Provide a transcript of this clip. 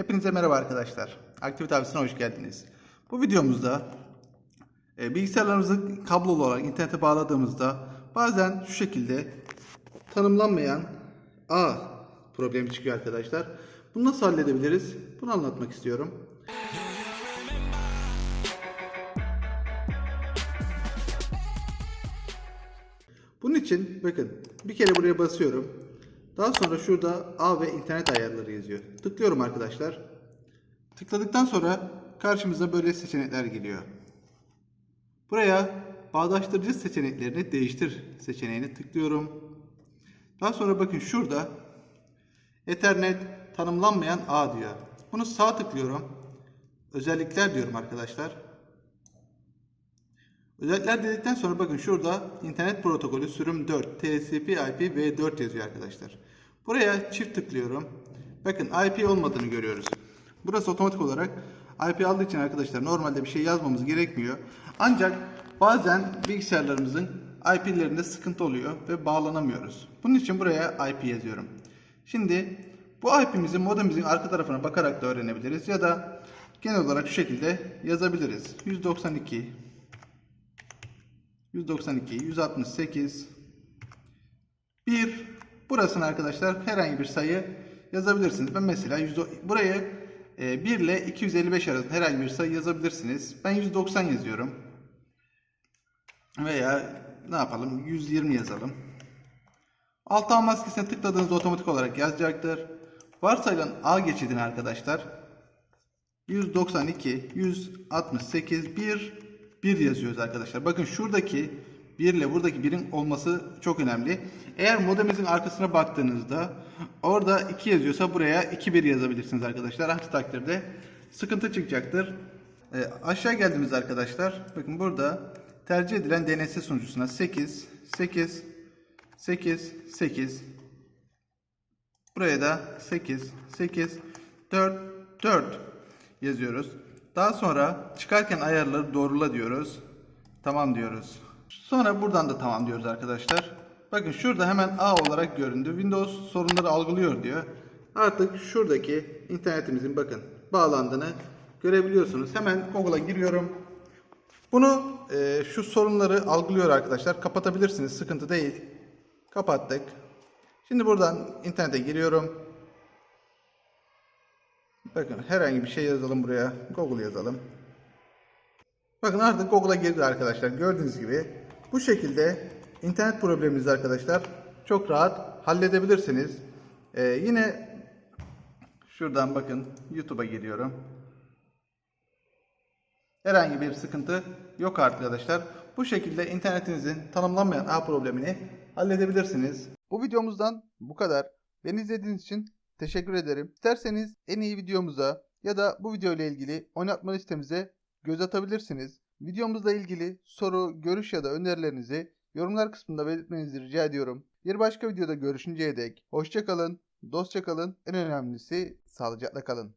Hepinize merhaba arkadaşlar. Aktivite Avcısı'na hoş geldiniz. Bu videomuzda e, bilgisayarlarımızı kablolu olarak internete bağladığımızda bazen şu şekilde tanımlanmayan ağ problemi çıkıyor arkadaşlar. Bunu nasıl halledebiliriz? Bunu anlatmak istiyorum. Bunun için bakın bir kere buraya basıyorum. Daha sonra şurada ağ ve internet ayarları yazıyor. Tıklıyorum arkadaşlar. Tıkladıktan sonra karşımıza böyle seçenekler geliyor. Buraya bağdaştırıcı seçeneklerini değiştir seçeneğini tıklıyorum. Daha sonra bakın şurada Ethernet tanımlanmayan ağ diyor. Bunu sağ tıklıyorum. Özellikler diyorum arkadaşlar. Özellikler dedikten sonra bakın şurada internet protokolü sürüm 4 TCP IP v4 yazıyor arkadaşlar. Buraya çift tıklıyorum. Bakın IP olmadığını görüyoruz. Burası otomatik olarak IP aldığı için arkadaşlar normalde bir şey yazmamız gerekmiyor. Ancak bazen bilgisayarlarımızın IP'lerinde sıkıntı oluyor ve bağlanamıyoruz. Bunun için buraya IP yazıyorum. Şimdi bu IP'mizi modemimizin arka tarafına bakarak da öğrenebiliriz ya da genel olarak şu şekilde yazabiliriz. 192 192, 168, 1. Burasını arkadaşlar herhangi bir sayı yazabilirsiniz. Ben mesela 100, buraya e, 1 ile 255 arasında herhangi bir sayı yazabilirsiniz. Ben 190 yazıyorum. Veya ne yapalım 120 yazalım. Alt ağ maskesine tıkladığınızda otomatik olarak yazacaktır. Varsayılan ağ geçidini arkadaşlar 192, 168, 1, 1 yazıyoruz arkadaşlar. Bakın şuradaki 1 ile buradaki 1'in olması çok önemli. Eğer modemimizin arkasına baktığınızda orada 2 yazıyorsa buraya 2 1 yazabilirsiniz arkadaşlar. Aksi takdirde sıkıntı çıkacaktır. Ee, aşağı geldiğimiz arkadaşlar bakın burada tercih edilen DNS sunucusuna 8 8 8 8 Buraya da 8, 8, 4, 4 yazıyoruz. Daha sonra çıkarken ayarları doğrula diyoruz. Tamam diyoruz. Sonra buradan da tamam diyoruz arkadaşlar. Bakın şurada hemen A olarak göründü. Windows sorunları algılıyor diyor. Artık şuradaki internetimizin bakın bağlandığını görebiliyorsunuz. Hemen Google'a giriyorum. Bunu e, şu sorunları algılıyor arkadaşlar. Kapatabilirsiniz. Sıkıntı değil. Kapattık. Şimdi buradan internete giriyorum. Bakın herhangi bir şey yazalım buraya. Google yazalım. Bakın artık Google'a girdi arkadaşlar. Gördüğünüz gibi bu şekilde internet probleminizi arkadaşlar çok rahat halledebilirsiniz. Ee, yine şuradan bakın YouTube'a giriyorum. Herhangi bir sıkıntı yok arkadaşlar. Bu şekilde internetinizin tanımlanmayan ağ problemini halledebilirsiniz. Bu videomuzdan bu kadar. Beni izlediğiniz için teşekkür ederim. İsterseniz en iyi videomuza ya da bu video ile ilgili oynatma listemize göz atabilirsiniz. Videomuzla ilgili soru, görüş ya da önerilerinizi yorumlar kısmında belirtmenizi rica ediyorum. Bir başka videoda görüşünceye dek hoşçakalın, dostça kalın, en önemlisi sağlıcakla kalın.